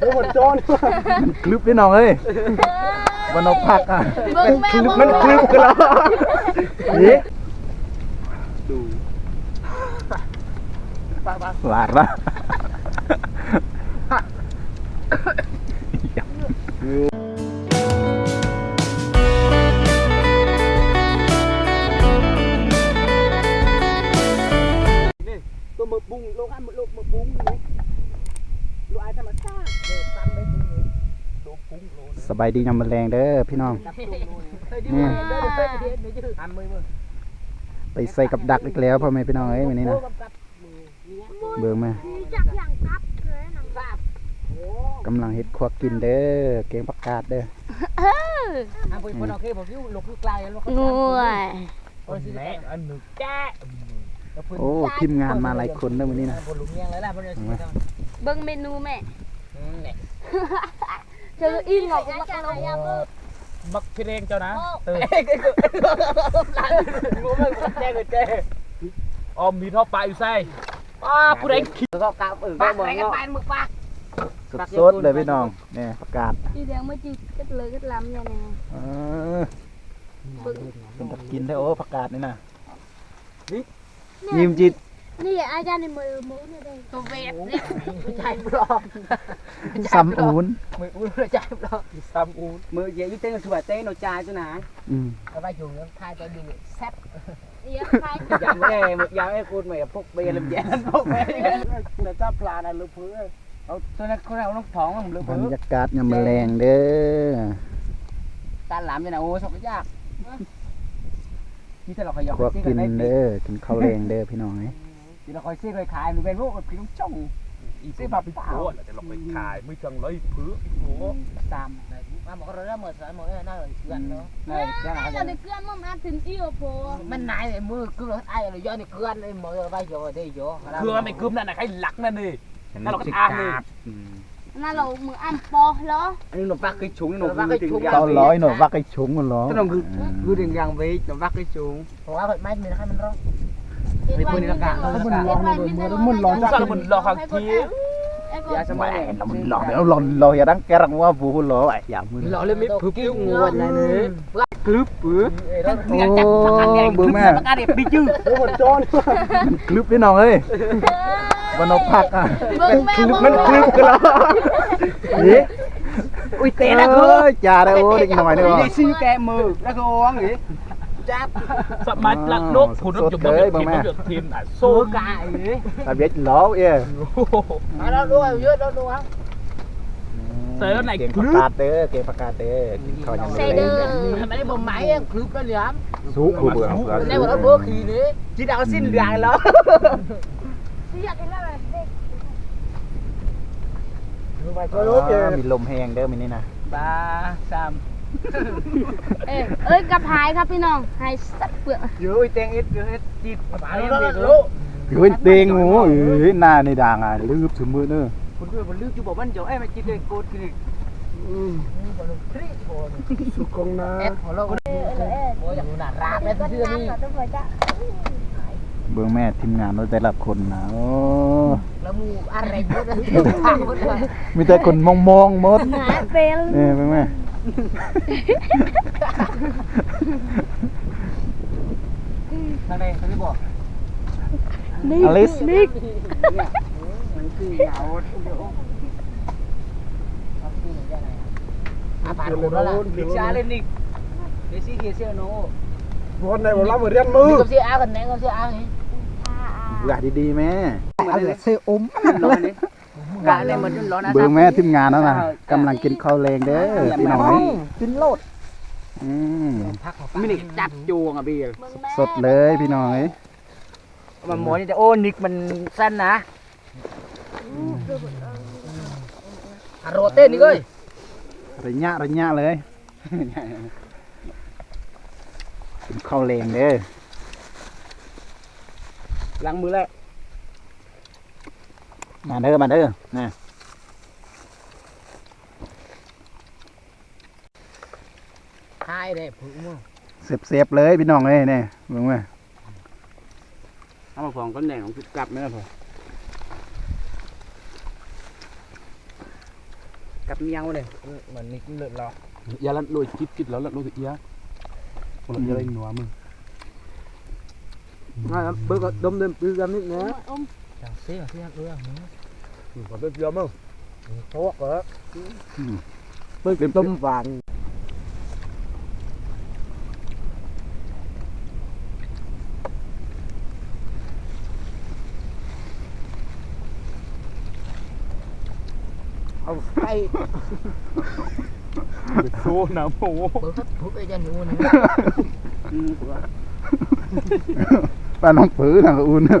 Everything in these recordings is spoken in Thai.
โอ้โหโจรมันคลึบพี่น้องเอ้ยวันเอาผักอะเบิ่งแม่เบิ่งมันคลึบกันแล้วนี่หวานปะ สบายดียามมอแรงเด้อพี่น้องจับตัวโลนี่เคยดีนี่มั้ยได้ได้เฮ็ดไม่ยืดอันมือมือไปใส่กับดักอีกแล้วพ่อแม่พี่น้องเอ้ยวันนี้นะกับกับมือนี่เบิ่งมาจากอย่างกับเลยหนังทราบโอ้กำลังเฮ็ดครัวกินเด้อเกงผักกาดเด้อเอออันเพิ่นเพิ่นโอเคผมอยู่ลูกคือไกลแล้วก็งวยเพิ่นสิแม่อันนึกแจ้โอ้ทีมงานมาหลายคนเด้อวันนี้นะบนลุงเงี้ยงเลยล่ะบนเรือสิครับเบิ่งเมนูแม่ อืมเนี่ยเจออีหงอกก็มาลงบักพี่เรงเจ้านะตื่นงูมันแจ้งเลยแจ้ออมมีท่อปลาอยู่ไส้ป้าผู้ใดคิดก็กลับเออก็บอกเนาะสดๆเลยพี่น้องนี่ผักกาดอีเดียงไม่จีก็เลยก็ล้ำอย่างนี้เออเป็นตะกินได้โอ้ผักกาดนี่นะยิ้มจิต นี่อาจารย์ในมือมือเนี่ยได้ตัวเวทเนี่ยใจปลอมซ้ำอูนมืออุ้ยใจปลอมซ้ำอูมือเยี่ยเต้นถั่วเต้นเอาใจตัวหนาอืมเอาไปอยู่แล้วทายไปดีแซ่บเยอะใครยังไม่หมดยังไม่คูณใหม่พกเบลำแยนพกเบลแต่ถ้าปลาน่ะลึกเพื่อเอาตัวนั้นเขาเอาน้องท้องมันลึกบรเพื่รอยากาศยามมอแรงเด้อตาหลามยังไงโอ้สบยากที่ถ้าเราขยับครัวกินเด้อกินข้าวแรงเด้อพี่น้องเอ้ ย ที่เราคอยซื้อคอยขายหนูเป็นพวกพี่ต้องจ้องซื้อมาเป็น โอ้แล้วจะลงไปขายไม่จังเลยพื้นโอ้ ตามมาบอกเราเริ่มหมดสายหมดน่าเลยเกลือนเนาะ เอ้ยเราได้เกลือนมั่งอาถึงอีโอโพ มันนายเลยมือเกลือไอ้เลยย้อนนี่เกลือนเลยมือไปโยได้โย คือมันไม่กึมนั่นนะใครหลักนั่นนี่นั่นเราก็อ่านเลย อืม นั่นเรามืออ่ำปอเหรอ อันนี้หนูปักcái chúngหนูปักcái chúng เก้าร้อยหน่อยวักไอ้ชุงมันเหรอ cái đồng cứ cứ đừng gang với nó bắt cái chúng hóa vậy mai mình hai mình rong เก็บไว้ไม่ได้ มัน เก็บไว้ไ ม่ได้มึงสั่งมันหลอกหักที dạ sao ไม่ mai เรามันหลอกเดี๋ยวหลอนเราอย่าดังแกรังว่าบูหลอไอ้อย่างมึง lọ lên mít phước kêu nguồn này nữa cướp bữa โอ้เบิ่งแม่ bắt đẹp đi chứ โอ้โหโจรมันคลึบพี่น้องเอ้ยวันเอาผักอะเบิ่งแม่มันคลึบกันแล้วนี่ ui เอ้ té là cướp ยจ่าได้โอ้เด็กหน่อยนี่ đi xin kẹ mờ đã có ăn gì chát สมัยหลักนกผุดร ถยนต์รถทีมรถยนต์ทีมอะโซ่ số cại gì ตาเบ็ดล้อเอ้ย ở đó đua dưới đó đua เสือไหนเก่งคประลึบกาศเด้อเก่งประกาศเด้อกินข้าวยังไม่ใส่ได้เด้อ mấy bông máy cướp đó liếm สู้กูเบื่อเบื่อ đây mà nó bữa khi đấy chỉ đạo xin gài đó อยากกินอะไรเด็กมีลมแห้งเด้อมินี่นะ ba sam เอ้ยเอ้ยกับหายครับพี่น้องหายสัตว์เปลือก dưới tên ít dưới hết chít Phải đó là lỗ. เฮ้ยเตียงงูเอ้ยหน้าในด่างอะลืบถึงมือเนอะคนเพื่อนคนลืมจุบอกมันเจ้าไอ้มันจิตเลยโกดคือสุกงนะเอ็ดหัวเราโอ้ยอย่างนู้นน่ะราบแล้วเชื่อนี่เบื้องแม่ทีมงานเราแต่ละคนนะโอ้แล้วมูอะไรหมดเลยทางหมดเลยมีแต่คนมองมองๆหมดหาเป็นเนี่ยเบื้องแม่ Thằng này, thằng đi bỏ Nick, Alice Nick Apa aku lah, bisa alin Nick Desi kia sih no Bọn này bọn lắm ở đen mư Không sih ăn, không sih ăn Gạt đi đi mẹ. Ăn là xe ốm. Ăn là xe ốm กียร์เซียโน่วันไหนผมรับมาเรียนมือกับเซียอากันไหนกับเซียอาไงเบื่อดีๆแม่อะไรเซียอมร้อนนี่กะอะไรมันร้อนนะเบื้องแม่ทีมงานนั่นนะกำลังกินข้าวแรงเด้อพี่น้องกินโลดอืมมินิจับจวงอะพี่สดเลยพี่น้องเอ้ยมันหมอนี่แต่โอ้นิกมันสั้นนะอะโรเต้นนี่เอ้ยระยะระยะเลยกินข้าวแรงเด้อล้างมือแล้ว มาเด้อมาเด้อนะทายเด้ผึ่งมั้งเสียบๆเลยพี่น้องเอ้ยเนี่ยเบื้องแม่เอามาฟองก้อนแดงของกลับไหมล่ะพ่อ cặp nhau này mà nít lợn lò อย่าละลอยจิตจิตแล้วละลอยสิเอียคนละเอียอะไรหนัวมึง à, bữa có đâm đâm bữa ra nước nữa ông Chẳng xí mà xí ăn ưa Ừ, còn biết dâm không? Ừ, tốt quá ừ. Với cái tôm vàng. Không? say. Bị xua nào mù Bữa hết thuốc cái danh luôn nữa Bà nóng phử nào un nữa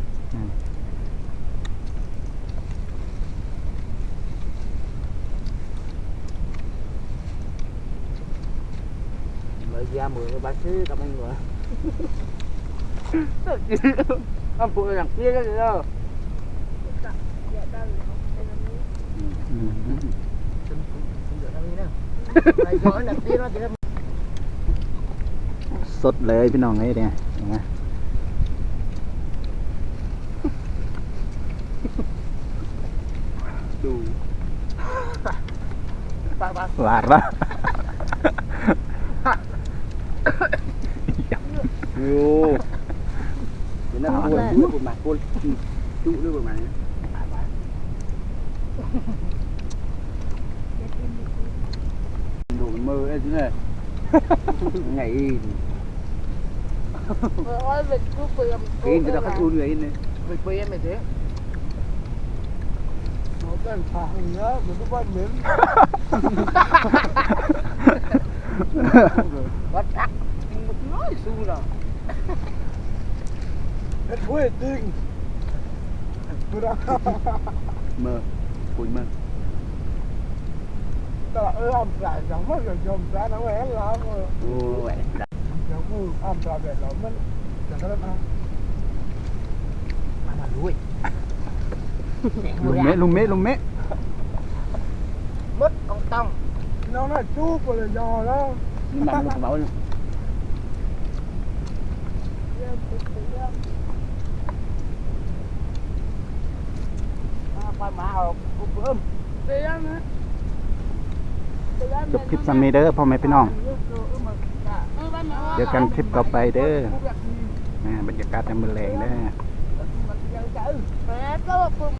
mới ra mười cái bác sĩ cảm ơn người ông phụ đằng kia cái gì đâu mày gọi là tiên nó chỉ là สดเลยพี่น้องเอ้ยเนี่ยเห็นไหม ดู ห của mày Đổi mơ ấy chứ này. Ngày in. Cái in cho nó khắc luôn người in này Vịt bơi em thế. Nó cần nhớ, mình cứ bắt miếng. Bắt đắc, mình nói xu nào. Hết vui mơ. Cùi mơ. Tao ư ông ra giống mất rồi chôm ra nó hé lắm rồi ủa vậy giống như ông ra về lắm mình chẳng có lắm ăn mà mà đuổi lùm mẹ à? lùm mẹ lùm mẹ. Mất ông tông. Nó là chú của là giò đó. Bạn bảo luôn nhưng mà nó bảo khoai má hộp cũng bơm đi ăn nữa đi ăn จบคลิปซัมนี้เด้อพ่อแม่พี่น้อง เดี๋ยวกันคลิปต่อไปเด้อบรรยากาศจะมือแรงเด้อ